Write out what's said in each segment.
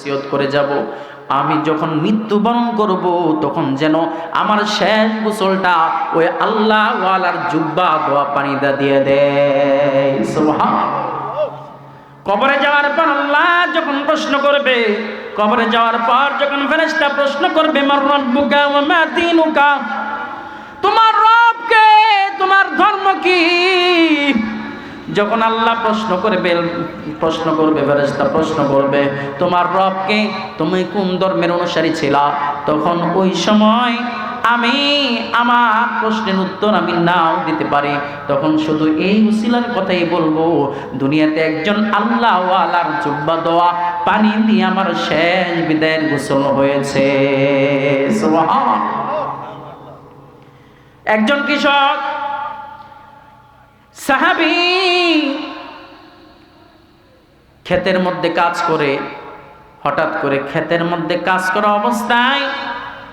ওসিয়ত করে যাব। আমি যখন মৃত্যুবরণ করব, তখন যেন আমার শেষ গোসলটা ওই আল্লাহ ওয়ালার জুব্বা দোয়া পানিটা দিয়ে দেয়। সুবহান কবরে যাওয়ার পর আল্লাহ যখন প্রশ্ন করবে, কবরে যাওয়ার পর যখন ফেরেশতা প্রশ্ন করবে, মার রব্বুকা ওয়া মা দীনুকা? তোমার রবকে, তোমার ধর্ম কি? যখন আল্লাহ প্রশ্ন করবে প্রশ্ন করবে, ফেরেশতা প্রশ্ন করবে, তোমার রবকে তুমি কোন ধর্মের অনুসারী ছিলা? তখন ওই সময় আমি আমার প্রশ্নের উত্তর আমি নাও দিতে পারি। তখন শুধু এই উসিলার কথাই বলব, দুনিয়াতে একজন আল্লাহ আলার জুব্বা দেওয়া পানি দিয়ে আমার শেষ বিদায়ের গোসল হয়েছে। একজন কৃষক সাহাবি, ক্ষেতের মধ্যে কাজ করে, হঠাৎ করে ক্ষেতের মধ্যে কাজ করা অবস্থায়,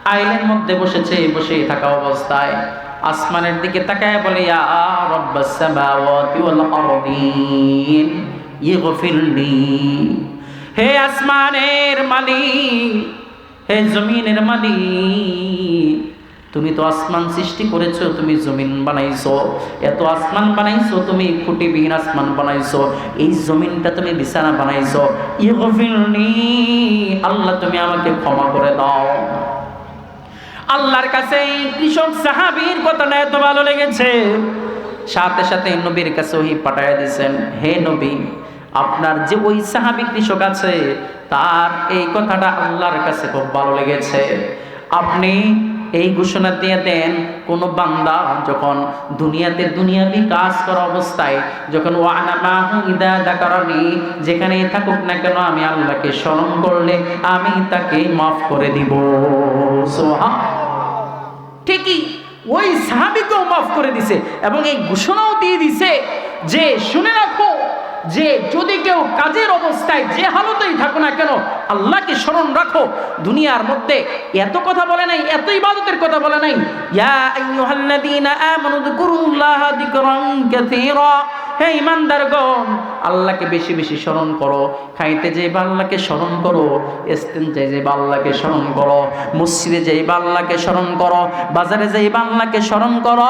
আইলের মধ্যে বসেছে, বসে থাকা অবস্থায়, আসমানের দিকে তাকায় বলে হে আসমানের মালিক, হে জমিনের মালিক তুমি তো আসমান সৃষ্টি করেছ, তুমি জমিন বানাইছো। এত আসমান বানাইছো, তুমি খুঁটিবিহীন আসমান বানাইছো। এই জমিনটা তুমি বিছানা বানাইছো। আল্লাহ তুমি আমাকে ক্ষমা করে দাও। আল্লাহর কাছে এই কৃষক সাহাবীর কথাটা এত ভালো লেগেছে। সাথে সাথে নবীর কাছে ওই পাঠায় দিয়েছেন, হে নবী, আপনার যে ওই সাহাবী কৃষক আছে, তার এই কথাটা আল্লাহর কাছে খুব ভালো লেগেছে। আপনি এই ঘোষণা দিয়ে দেন, কোন বান্দা যখন দুনিয়াতে দুনিয়াবি কাজ করা অবস্থায় যখন ও দাকারানি যেখানেই থাকুক না কেন আমি আল্লাহকে স্মরণ করলে আমি তাকে মাফ করে দিব। ঠিকই, ওই সাহাবিকেও মাফ করে দিছে এবং এই ঘোষণাও দিয়ে দিছে যে, শুনে রাখো যে যদি কেউ কাজের অবস্থায় যে হালতেই থাকো না কেন, আল্লাহকে স্মরণ রাখো। দুনিয়ার মধ্যে এত কথা বলে নাই, এত ইবাদতের কথা বলে নাই। ইয়া আইয়ুহাল্লাযীনা আমানু আল্লাহকে বেশি বেশি স্মরণ করো। খাইতে যে আল্লাহকে স্মরণ করো। এস্তেঞ্জে যে আল্লাহকে স্মরণ করো। মসজিদে যে আল্লাহকে স্মরণ করো। বাজারে যে আল্লাহকে স্মরণ করো।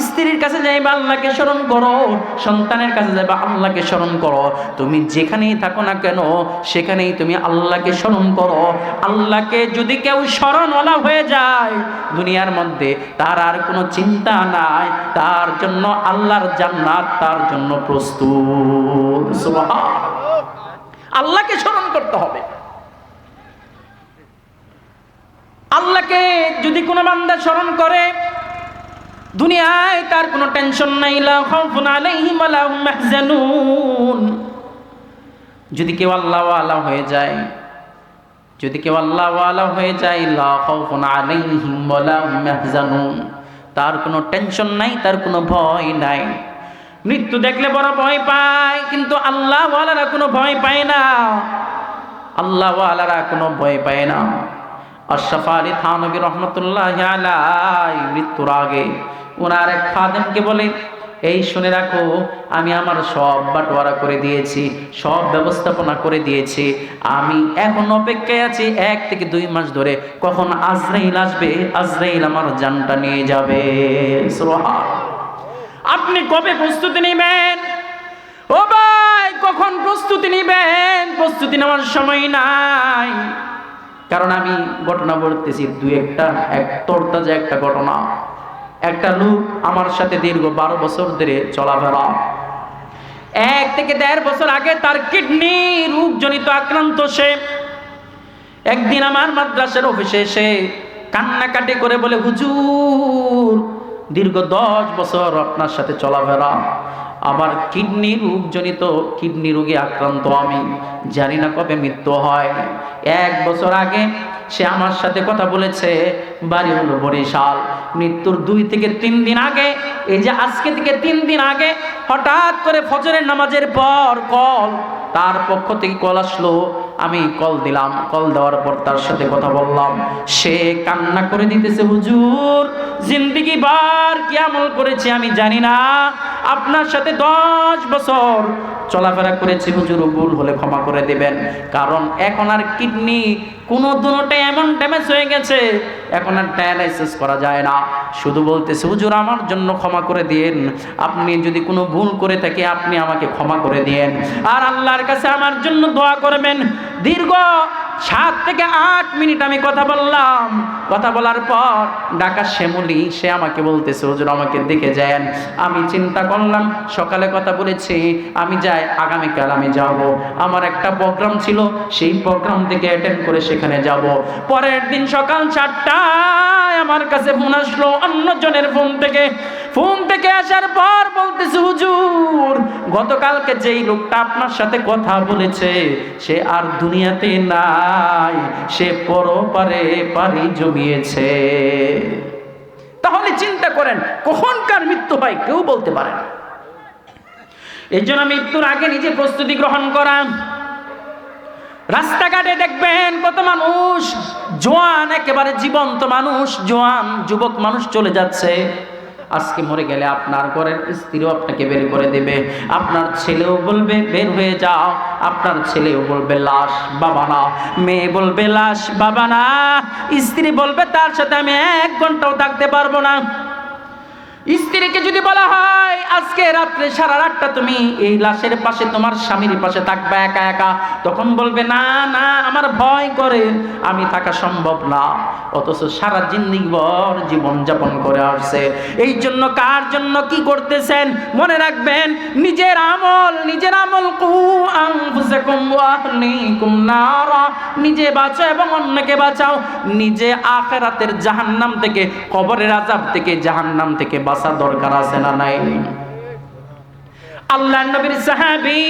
স্ত্রীর কাছে যাই আল্লাহকে স্মরণ করো। সন্তানের কাছে যাইবা আল্লাহকে স্মরণ করো। তুমি যেখানেই থাকো না কেন, সেখানেই তুমি আল্লাহকে স্মরণ করো। আল্লাহকে যদি কেউ স্মরণওয়ালা হয়ে যায়, দুনিয়ার মধ্যে তার আর কোনো চিন্তা নাই। তার জন্য আল্লাহর জান্নাত তার জন্য প্রস্তুত। আল্লাহকে স্মরণ করতে হবে। আল্লাহকে যদি কোনো বান্দা স্মরণ করে দুনিয়ায় তার কোনো টেনশন নাই যদি কেউ আল্লাহ ওয়ালা হয়ে যায়, যদি কেউ আল্লাহ ওয়ালা হয়ে যায় তার কোনো টেনশন নাই, তার কোনো ভয় নাই। মৃত্যু দেখলে বড় ভয় পায়, কিন্তু আল্লাহ ওয়ালারা কোনো ভয় পায় না। আল্লাহ ওয়ালারা কোনো ভয় পায় না। আশরাফ আলী থানবী রহমতুল্লাহ আলাই মৃত্যুর আগে ওনার এক খাদেমকে বলে, এই শুনে রাখো, আমি আমার সব বাটোয়ারা করে দিয়েছি, সব ব্যবস্থাপনা করে দিয়েছি। আমি এখন অপেক্ষায় আছি এক থেকে দুই মাস ধরে। কখন আজরাইল আসবে, আজরাইল আমার জানটা নিয়ে যাবে। আপনি কবে প্রস্তুতি নেবেন? ও ভাই, কখন প্রস্তুতি নেবেন? প্রস্তুতি নেওয়ার সময় নাই। কারণ আমি ঘটনা বলতেছি, দুই একটা, এক তরতাজা একটা ঘটনা। একটা লোক আমার সাথে দীর্ঘ বারো বছর ধরে চলাফেরা। এক থেকে দেড় বছর আগে তার কিডনি রোগজনিত আক্রান্ত সে। একদিন আমার মাদ্রাসার অফিসে এসে কান্নাকাটি করে বলে, হুজুর, দীর্ঘ দশ বছর আপনার সাথে চলাফেরা। আমার কিডনি রোগজনিত কিডনি রোগে আক্রান্ত আমি। জানি না কবে মৃত্যু হয়। এক বছর আগে সে আমার সাথে কথা বলেছে, বাড়ি হলো বরিশাল। মৃত্যুর দুই থেকে তিন দিন আগে, এই যে আজকে থেকে তিন দিন আগে, হঠাৎ করে ফজরের নামাজের পর কল, তার পক্ষ থেকে কল আসলো আমি কল দিলাম, কল দেওয়ার পর তার সাথে কথা বললাম। সে কান্না করে দিতেছে, হুজুর, জিন্দিগি বার কি আমল করেছি আমি জানি না। আপনার সাথে দশ বছর চলাফেরা করেছি, হুজুর, ভুল হলে ক্ষমা করে দেবেন। কারণ এখন আর কিডনি কোনো দুটোটা এমন ড্যামেজ হয়ে গেছে, এখন আর ডায়ালাইসিস করা যায় না। শুধু বলতেছে, হুজুর, আমার জন্য ক্ষমা করে দিয়েন। আপনি যদি কোনো ভুল করে থাকি, আপনি আমাকে ক্ষমা করে দিয়েন। আর আল্লাহর কাছে আমার জন্য দোয়া করবেন। দীর্ঘ সাত থেকে আট মিনিট আমি কথা বললাম। কথা বলার পর ডাকা শ্যামলি, সে আমাকে বলতেছে, হুজুর, আমাকে দেখে যান। আমি চিন্তা করলাম, সকালে কথা বলেছি, আমি যাই, আগামীকাল আমি যাব। আমার একটা প্রোগ্রাম ছিল, সেই প্রোগ্রাম থেকে অ্যাটেন্ড করে সেখানে যাব। পরের দিন সকাল চারটায় আমার কাছে ফোন আসলো অন্য জনের ফোন থেকে। ফোন থেকে আসার পর বলতেছে, হুজুর, গতকালকে যেই লোকটা আপনার সাথে কথা বলেছে, সে আর দুনিয়াতে নাই, সে পরপারে পারি জমিয়েছে। তাহলে চিন্তা করেন কখনকার মৃত্যু হয় কেউ বলতে পারে না। এই জন্য মৃত্যুর আগে নিজে প্রস্তুতি গ্রহণ করা। রাস্তাঘাটে দেখবেন কত মানুষ, জোয়ান, একেবারে জীবন্ত মানুষ, জোয়ান, যুবক মানুষ চলে যাচ্ছে। আজকে মরে গেলে আপনার ঘরের স্ত্রীও আপনাকে বের করে দেবে। আপনার ছেলেও বলবে, বের হয়ে যাও। আপনার ছেলেও বলবে, লাশ, বাবা না। মেয়ে বলবে, লাশ, বাবা না। স্ত্রী বলবে, তার সাথে আমি এক ঘন্টাও থাকতে পারব না। স্ত্রীকে যদি বলা হয়, আজকে রাত্রে সারা রাতটা তুমি এই লাশের পাশে, তোমার স্বামীর পাশে থাকবে একা একা? তখন বলবে, না না, আমার ভয় করে, আমি থাকা সম্ভব না। অথচ সারা জিন্দিগি ভর জীবন যাপন করে আসছে। এই জন্য কার জন্য কি করতেছেন? মনে রাখবেন, নিজের আমল নিজের আমল নিজে বাঁচাও এবং অন্যকে বাঁচাও। নিজে আখেরাতের জাহান্নাম থেকে, কবরের আযাব থেকে, জাহান্নাম থেকে বাঁচা দরকার আছে না নাই? আল্লাহ নবীর সাহাবী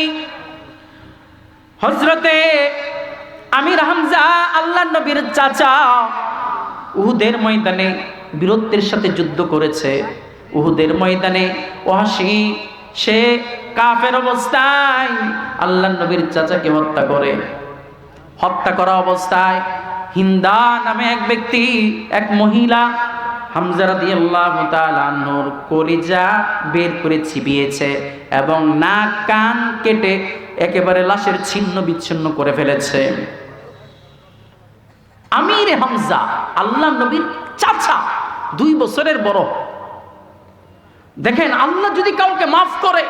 হযরতে আমির হামজা, আল্লাহ নবীর চাচা উহুদের ময়দানে বীরত্বের সাথে যুদ্ধ করেছে। উহুদের ময়দানে ওহাসি সে কাফের অবস্থায় আল্লাহ নবীর চাচাকে হত্যা করে। হত্যা করা অবস্থায় হিন্দা নামে এক ব্যক্তি, এক মহিলা হামজারা দিয়ে আল্লাহ কলিজা বের করে চিবিয়েছে এবং নাক, কান কেটে একেবারে লাশের ছিন্ন বিচ্ছিন্ন করে ফেলেছে। আমির হামজা, আল্লাহ নবীর চাচা, দুই বছরের বড়। দেখেন, আল্লাহ যদি কাউকে মাফ করে,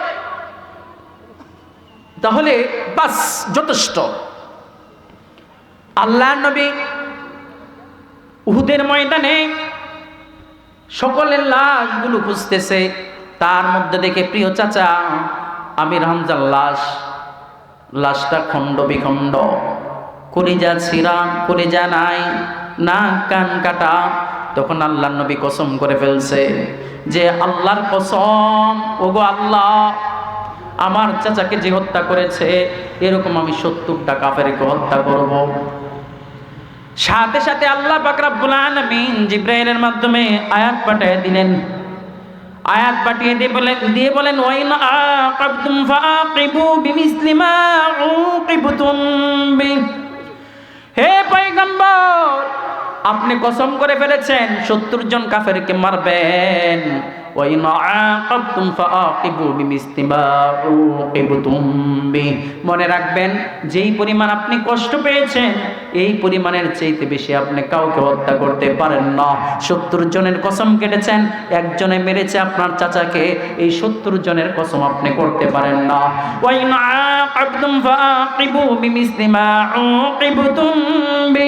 তাহলে বাস, যথেষ্ট। আল্লাহ নবী উহুদের ময়দানে সকলের লাশগুলো খুঁজতেছে। তার মধ্যে দেখে প্রিয় চাচা আমির হামজার লাশ, লাশটা খণ্ড বিখণ্ড। কলিজা ছিঁড়া, কলিজা নাই না কান কাটা। তখন আল্লাহ নবী কসম করে ফেলছে যে, আল্লাহর কসম, ওগো আল্লাহ, আমার চাচাকে যে হত্যা করেছে, এরকম আমি সত্তরটা কাফেরকে হত্যা করব। সাথে সাথে আল্লাহ বাকরাবুল আলমিন জিব্রাইলের মাধ্যমে আয়াত পাঠিয়ে দিলেন। আয়াত পাঠিয়ে দিয়ে বলেন দিয়ে বলেন, ওয়াইন আকাবতুম ফাআকিবু বিমিসলি মা উকিবতুম বি হে পয়গম্বর আপনি কসম করে ফেলেছেন, সত্তর জন কাফেরকে মারবেন। মনে রাখবেন, যেই পরিমাণ আপনি কষ্ট পেয়েছেন, এই পরিমাণের চাইতে বেশি আপনি কাউকে হত্যা করতে পারেন না। সত্তর জনের কসম কেটেছেন, একজনে মেরেছে আপনার চাচাকে, এই সত্তর জনের কসম আপনি করতে পারেন না। উকিবতুম বি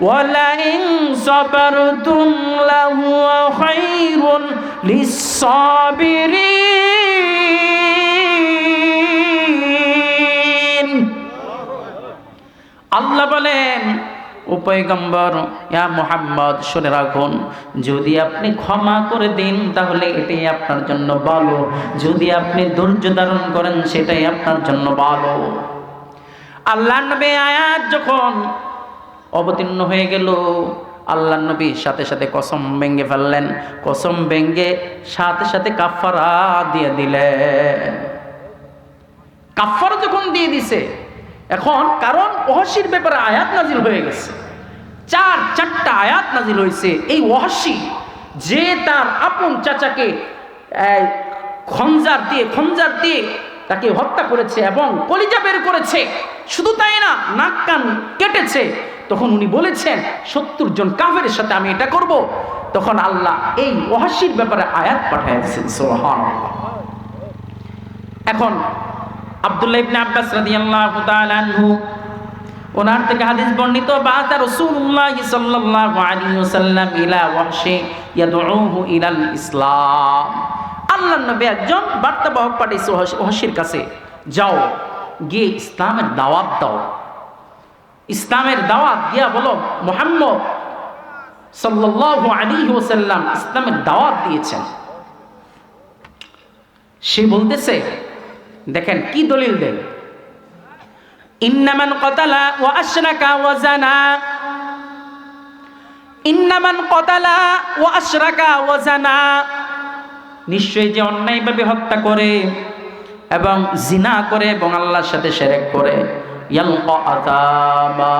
ولئن صبرتم لهو خير للصابرين আল্লাহ বলেন উপয়গম্বর ইয়া মোহাম্মদ শুনে রাখুন যদি আপনি ক্ষমা করে দিন তাহলে এটাই আপনার জন্য ভালো যদি আপনি ধৈর্য ধারণ করেন সেটাই আপনার জন্য ভালো আল্লাহ নবী আয়াত যখন অবতীর্ণ হয়ে গেল। আল্লাহ নবী সাথে সাথে কসম ভেঙ্গে ফেললেন। কসম ভেঙ্গে সাথে সাথে কাফারা দিয়ে দিলেন। কাফারা যখন দিয়ে দিছে, এখন কারণ ওহাসির ব্যাপারে আয়াত নাজিল হয়ে গেছে। চার, চারটা আয়াত নাজিল হয়েছে। এই ওহাসি যে তার আপন চাচাকে খঞ্জার দিয়ে খঞ্জার দিয়ে তাকে হত্যা করেছে এবং কলিজা বের করেছে। শুধু তাই না, নাক কান কেটেছে। তখন উনি বলেছেন, সত্তর জন কাফের সাথে আমি এটা করব। তখন আল্লাহ এই ওহাসির ব্যাপারে আয়াত পাঠাইছেন সোহান এখন ইবনে আব্বাস রাদিয়াল্লাহু তাআলা আনহু, ওনার থেকে হাদিস বর্ণিত রাসূলুল্লাহ সাল্লাল্লাহু আলাইহি ওয়াসাল্লাম ইলা ওয়াহশি ইয়াদউহু ইলাল ইসলাম। আল্লাহর নবী একজন পাঠিয়েছে কাছে, যাও, গিয়ে ইসলামের দাওয়াত দাও। ইসলামের দাওয়াত দিয়া বলো, মুহাম্মদ ওয়াসাল্লাম ইসলামের দাওয়াত দিয়েছেন। সে বলতেছে, দেখেন কি দলিল দেন? ইন্নামান কতালা ও আশরাকা ও জানা। ইন্নামান কতালা ও আশরাকা ও জানা। নিশ্চয়ই যে অন্যায়ভাবে হত্যা করে এবং জিনা করে এবং আল্লাহর সাথে সেরেক করে। ইয়ালকা আযাবা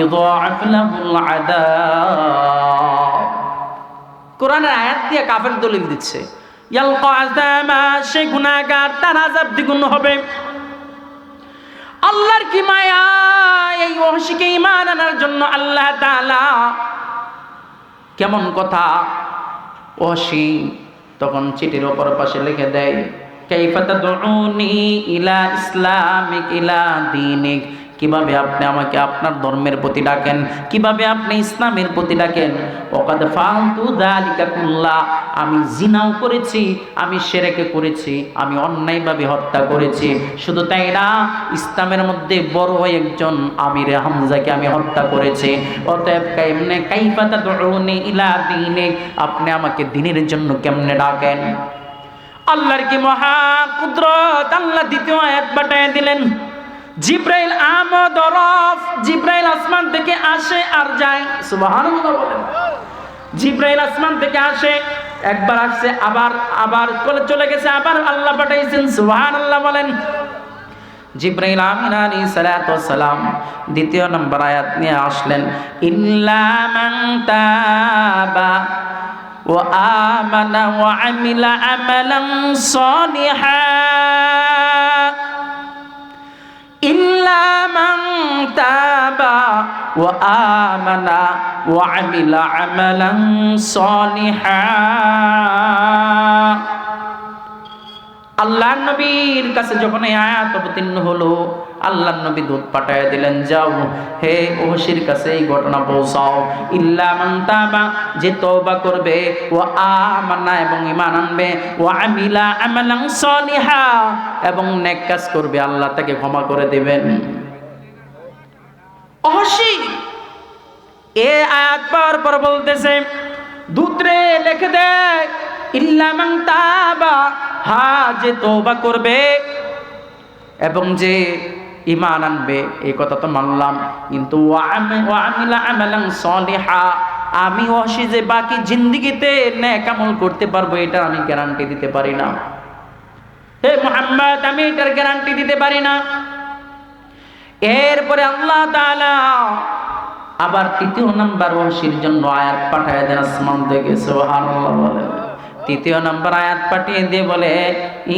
ইউযাআফ লাহুল আযাব কোরআনের আয়াত দিয়ে কাফের দলিল দিচ্ছে। সে গুনাহগার, তার আযাব দ্বিগুণ হবে। আল্লাহর কি মায়া? এই ওহশিকে ঈমান আনার জন্য আল্লাহ তাআলা কেমন কথা? ওহশি তখন চিঠির ওপর পাশে লিখে দেয় কীভাবে আপনি আমাকে আপনার ধর্মের প্রতি ডাকেন? কীভাবে আপনি ইসলামের প্রতি ডাকেন? আমি জিনাও করেছি, আমি সেরেকে করেছি, আমি অন্যায়ভাবে হত্যা করেছি। শুধু তাই না, ইসলামের মধ্যে বড় একজন আমির হামজাকে আমি হত্যা করেছি। অতএব কেমনে কাইফা তাদউনি ইলা দীনিক? আপনি আমাকে দিনের জন্য কেমনে ডাকেন? আল্লাহর কি মহা কুদরত? আল্লাহ দ্বিতীয় আয়াত পাঠায় দিলেন, জিব্রাইল আমদ রফ, জিব্রাইল আসমান থেকে আসে আর যায়। সুবহানাল্লাহ বলেন। জিব্রাইল আসমান থেকে আসে, একবার আসছে, আবার আবার চলে গেছে, আবার আল্লাহ পাঠাইছেন, সুবহানাল্লাহ বলেন। জিব্রাইল আমিন আলী সালাম দ্বিতীয় নম্বর আয়াত নিয়ে আসলেন, ইল্লা মান তাবা ওয়া আমানা ওয়া আমিলা আমালান সালিহা ইল্লা মান তাবা ওয়া আমানা আল্লাহর নবীর কাছে যখন এই আয়াত অবতীর্ণ হলো, আল্লাহর নবী দুধ পাঠায় দিলেন, যাও, হে ওহসির কাছে এই ঘটনা পৌঁছাও। ইল্লা মান তাবা, যে তওবা করবে ও আমানা এবং ঈমান আনবে ও আমিলা আমালান সলিহা এবং নেক কাজ করবে, আল্লাহ তাকে ক্ষমা করে দেবেন। অহসি এ আয়াত পাওয়ার পর বলতেছে দুত্রে লিখে দে ইল্লা মান তাবা হা যে তওবা করবে এবং যে ইমান আনবে, এই কথা তো মানলাম। কিন্তু আমে- অসি যে বাকি জিন্দিগিতে নেক আমল করতে পারব, এটা আমি গ্যারান্টি দিতে পারি না। হে মোহাম্মদ, আমি এটার গ্যারান্টি দিতে পারি না। এরপরে আল্লাহ আবার তৃতীয় নাম্বার ওয়াসির জন্য আয়াত পাঠায় দেন আসমান থেকে, সুবহানাল্লাহ বলে। তৃতীয় নাম্বার আয়াত পাঠিয়ে দিয়ে বলে,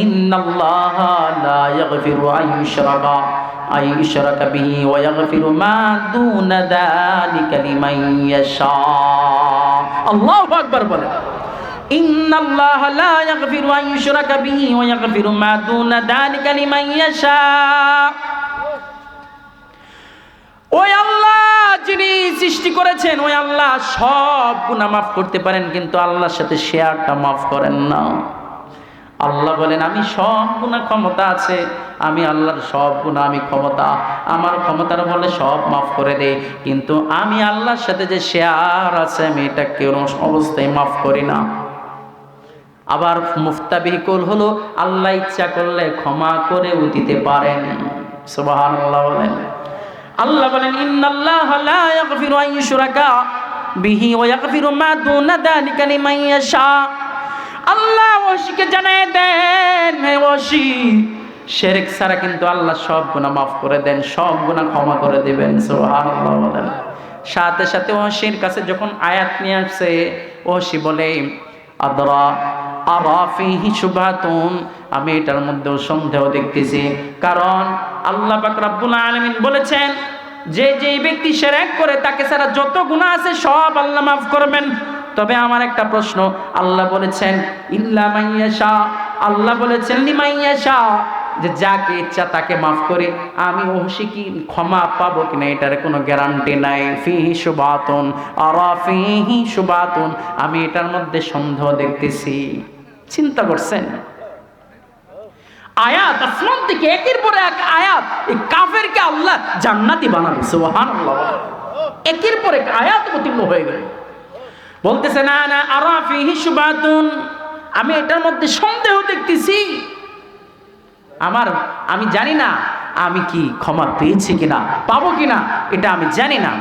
ইন্নাল্লাহ লা ইয়াগফিরু আন ইউশরাকা আন ইউশরাকা বিহি ওয়া ইয়াগফিরু মা দুনা যালিকা লিমান ইয়াশা। আল্লাহু আকবার বলে, ইন্নাল্লাহ লা ইয়াগফিরু আন ইউশরাকা বিহি ওয়া ইয়াগফিরু মা দুনা যালিকা লিমান ইয়াশা। ওই আল্লাহ যিনি সৃষ্টি করেছেন, ওই আল্লাহ সব গুণা মাফ করতে পারেন, কিন্তু আল্লাহর সাথে শেয়ারটা মাফ করেন না। আল্লাহ বলেন, আমি সব গুণা ক্ষমতা আছে, আমি আল্লাহর সব গুণা আমি ক্ষমতা, আমার ক্ষমতার বলে সব মাফ করে কিন্তু আমি আল্লাহর সাথে যে শেয়ার আছে, আমি এটা কেউ অবস্থায় মাফ করি না। আবার মুফতাবিকুল হলো, আল্লাহ ইচ্ছা করলে ক্ষমা করেও দিতে পারেন। সুবহানাল্লাহ বলেন। আল্লাহ বলেন, ইন্নাল্লাহ লা ইয়াগফিরু আন ইউশরাকা বিহি ওয়া ইয়াগফিরু মা দুনা যালিকা লিমান ইয়াশা। আল্লাহ ওশিকে জানায় দেন, হে ওশি শেরেক ছাড়া কিন্তু আল্লাহ সব গুণা মাফ করে দেন, সব গুণা ক্ষমা করে দিবেন। সুবহানাল্লাহ বলেন। সাথে সাথে ওহসির কাছে যখন আয়াত নিয়ে আসছে ওহসি বলে, আদরা আরাফিহি শুভাতুন আমি এটার মধ্যেও সন্দেহ দেখতেছি। কারণ আল্লাহ রাব্বুল আলামিন বলেছেন, যে যেই ব্যক্তি শিরক করে, তাকে ছাড়া যত গুনাহ আছে সব আল্লাহ মাফ করবেন। তবে আমার একটা প্রশ্ন, আল্লাহ বলেছেন, ইল্লা মাইয়াশা আল্লাহ বলেছেন লিমাইয়াশা যে যাকে ইচ্ছা তাকে মাফ করে। আমি ওহসি কি ক্ষমা পাবো কিনা এটার কোনো গ্যারান্টি নাই। ফিহি সুবাতন আর ফিহি সুবাতন আমি এটার মধ্যে সন্দেহ দেখতেছি। চিন্তা করছেন? আয়াত আসমান থেকে একের পরে এক আয়াত, এই কাফেরকে আল্লাহ জান্নাতি বানাবে, সুবহানাল্লাহ। একের পর এক আয়াত অতীর্ণ হয়ে গেল। বলতেছে, না না আরাফি হিসবাতুন আমি এটার মধ্যে সন্দেহ দেখতেছি। আমার, আমি জানি না, আমি কি ক্ষমা পেয়েছি কিনা, পাবো কিনা, এটা আমি জানি না।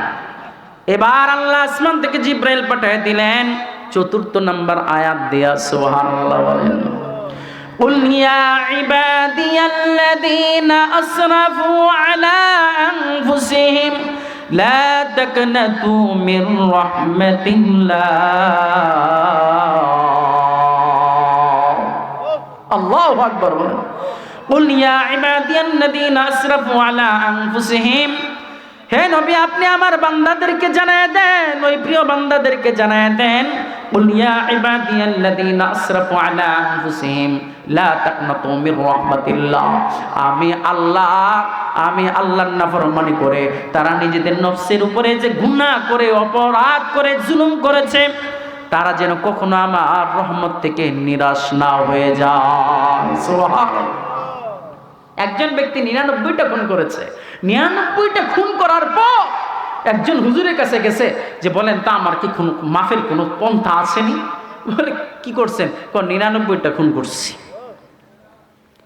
এবার আল্লাহ আসমান থেকে জিব্রাইল পাঠিয়ে দিলেন। চতুর্থ নাম্বার আয়াত দিয়া সুবহানাল্লাহ বলেন قل يا عبادي الذين أسرفوا على أنفسهم لا تقنطوا من رحمة الله الله أكبر قل يا عبادي الذين أسرفوا على أنفسهم হে নবী আপনি আমার বান্দাদেরকে জানায় দেন ওই প্রিয় বান্দাদেরকে জানায় দেন قل يا عبادي الذين اسرفوا على انفسهم لا تقنطوا من رحمة الله আমি আল্লাহ আমি আল্লাহর নাফরমানি করে তারা নিজেদের নফসের উপরে যে গুনাহ করে অপরাধ করে জুলুম করেছে তারা যেন কখনো আমার রহমত থেকে নিরাশ না হয়ে যায় সুবহানাল্লাহ একজন ব্যক্তি নিরানব্বইটা খুন করেছে নিরানব্বইটা খুন করার পর একজন হুজুরের কাছে গেছে যে বলেন, তা আমার কি খুন মাফের কোনো পন্থা আসেনি? বলে, কি করছেন? ক নিরানব্বইটা খুন করছি।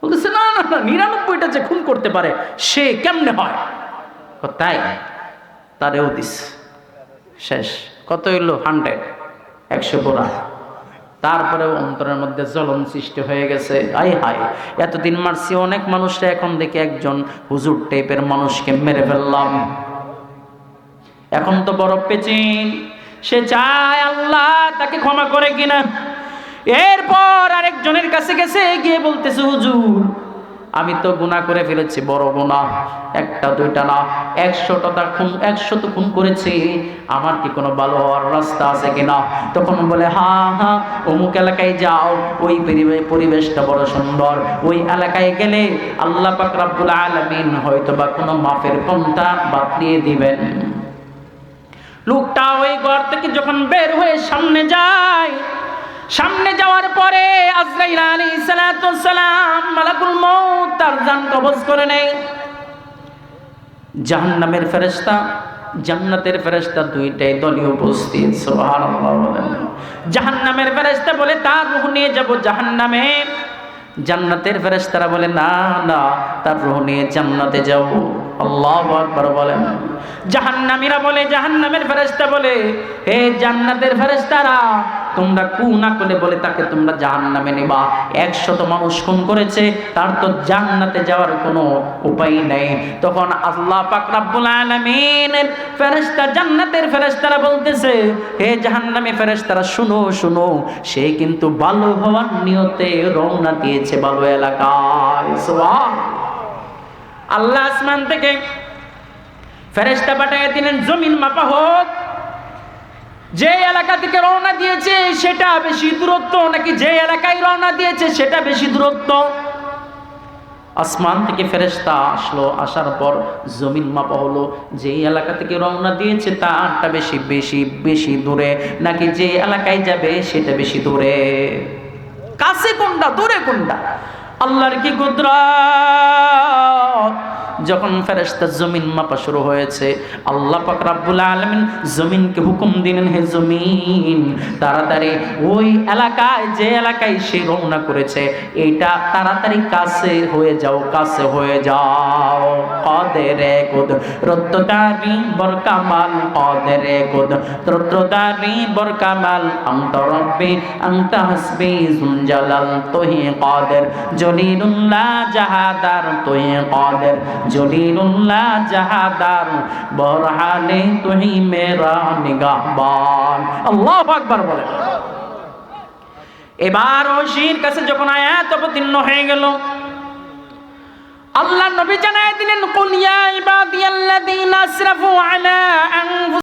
বলতেছে, না না না, নিরানব্বইটা যে খুন করতে পারে, সে কেমনে হয়? তাই? তারেও দিস। শেষ। কত হইল? হান্ড্রেড। একশো গোড়া। তারপরে অন্তরের মধ্যে জ্বলন সৃষ্টি হয়ে গেছে। আই হাই এতদিন মারছি অনেক মানুষরা, এখন দেখি একজন হুজুর টাইপের মানুষকে মেরে ফেললাম। এখন তো বড় পেচিন সে চায় আল্লাহ তাকে ক্ষমা করে কিনা। এরপর আরেকজনের কাছে গেছে, গিয়ে বলতেছে, হুজুর, আমি তো গুণা করে ফেলেছি, বড় গুণা একটা, দুইটা না, একশোটা খুন, একশো তো খুন করেছি। আমার কি কোনো ভালো হওয়ার রাস্তা আছে কিনা? তখন বলে, হা হা, অমুক এলাকায় যাও। ওই পরিবে- পরিবেশটা বড় সুন্দর। ওই এলাকায় গেলে আল্লাহ পাক রাব্বুল আলামিন হয়তো বা কোনো মাফের পন্থা বাতলিয়ে দিবেন। লোকটা ওই ঘর থেকে যখন বের হয়ে সামনে যায়, সামনে যাওয়ার পরে আজরাইল সালাতু সালাম মালাকুল মউত তার জান কবজ করে নেয়। জাহান্নামের ফেরেশতা, জান্নাতের ফেরেশতা দুইটাই দলীয় উপস্থিত জাহান্নামের ফেরেশতা বলে, তার রূহ নিয়ে যাব জাহান্নামে। জান্নাতের ফেরেশতারা বলে, না না, তার রূহ নিয়ে জান্নাতে যাব। তার তো জান্নাতে যাওয়ার কোনো উপায় নেই। তখন আল্লাহ আলামিনের ফেরেশতা, জান্নাতের ফেরেশতারা বলতেছে, হে জাহান্নামী ফেরেশতারা, শুনো শুনো, সে কিন্তু ভালো হওয়ার নিয়তে রওনা দিয়েছে ভালো এলাকায়। আল্লাহ আসমান থেকে ফেরেশতা পাঠায় দিলেন, জমিন মাপা হোক। যে এলাকা থেকে রওনা দিয়েছে, সেটা বেশি দূরত্ব। নাকি যে এলাকায় রওনা দিয়েছে, সেটা বেশি দূরত্ব? আসমান থেকে ফেরেশতা আসলো। আসার পর জমিন মাপা হলো। যে এলাকা থেকে রওনা দিয়েছে, তারটা বেশি বেশি বেশি দূরে। নাকি যে এলাকায় যাবে, সেটা বেশি দূরে? কাছে কোনটা, দূরে কোনটা? আল্লাহর কি কুদরত? যখন ফেরেশতা জমিন মাপা শুরু হয়েছে, আল্লাহ পাক রাব্বুল আলামিন জমিনকে হুকুম দিলেন, হে জমিন, তাড়াতাড়ি ওই এলাকায়, যে এলাকায় সে রওনা করেছে, এটা তাড়াতাড়ি কাছে হয়ে যাও, কাছে হয়ে যাও। কুদ বরকামাল কুদ বরকামাল আন্ত রব্বি আন্ত হাসবি জুনজালাল জলিলুল্লাহ জাহাদার তোহি কদের? জাহাদার বরহানে মেরা নিগাহবান আল্লাহু আকবার এবার ওশির কাছে যখন আয়াত অবতীর্ণ হয়ে গেল, আল্লাহ নবী জানায় দিলেন, কুল ইয়া ইবাদিয়াল্লাযীনা আসরাফু আলা